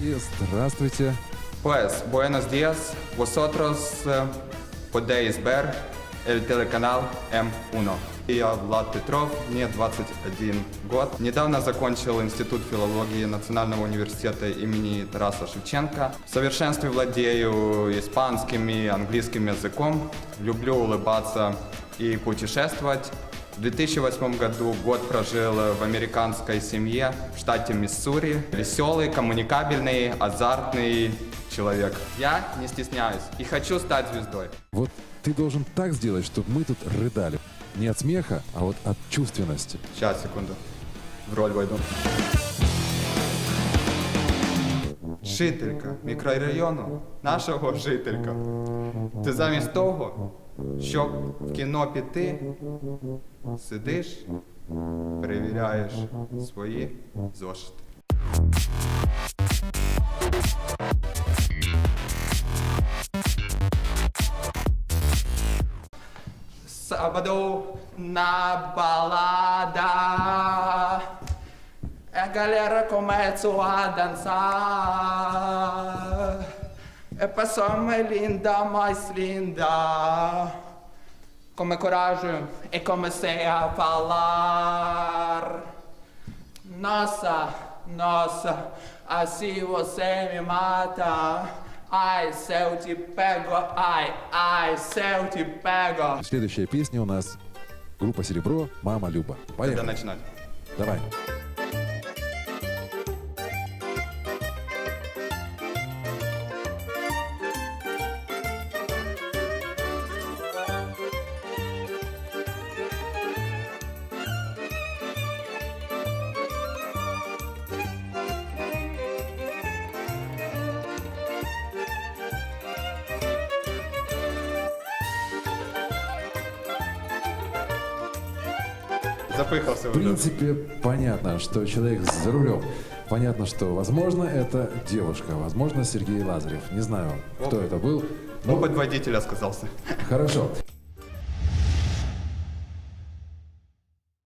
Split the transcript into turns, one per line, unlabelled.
И здравствуйте.
Pues, buenos días. Vosotros eh, podéis ver el телеканал М1. Я Влад Петров, мне 21 год. Недавно закончил Институт филологии Национального университета имени Тараса Шевченко. В совершенстве владею испанским и английским языком. Люблю улыбаться и путешествовать. В 2008 году год прожил в американской семье в штате Миссури. Веселый, коммуникабельный, азартный человек. Я не стесняюсь и хочу стать звездой.
Вот ты должен так сделать, чтобы мы тут рыдали. Не от смеха, а вот от чувственности.
Сейчас, секунду. В роль войду. Жителька мікрорайону, нашого жителька. Ти замість того, щоб в кіно піти, сидиш, перевіряєш свої зошити. Sábado na balada A galera começa a dançar É pessoa mais linda, mais linda Com a coragem e comecei a falar Nossa, nossa, assim você me mata Ai, se eu te pego, ai, ai, se eu te pego
Следующая песня у нас группа «Серебро», «Мама Люба». Поехали.
начинать?
Давай.
Запыхался
В принципе, понятно, что человек за рулем. Понятно, что, возможно, это девушка, возможно, Сергей Лазарев. Не знаю, кто это был.
Ну, хоть водитель сказался.
хорошо.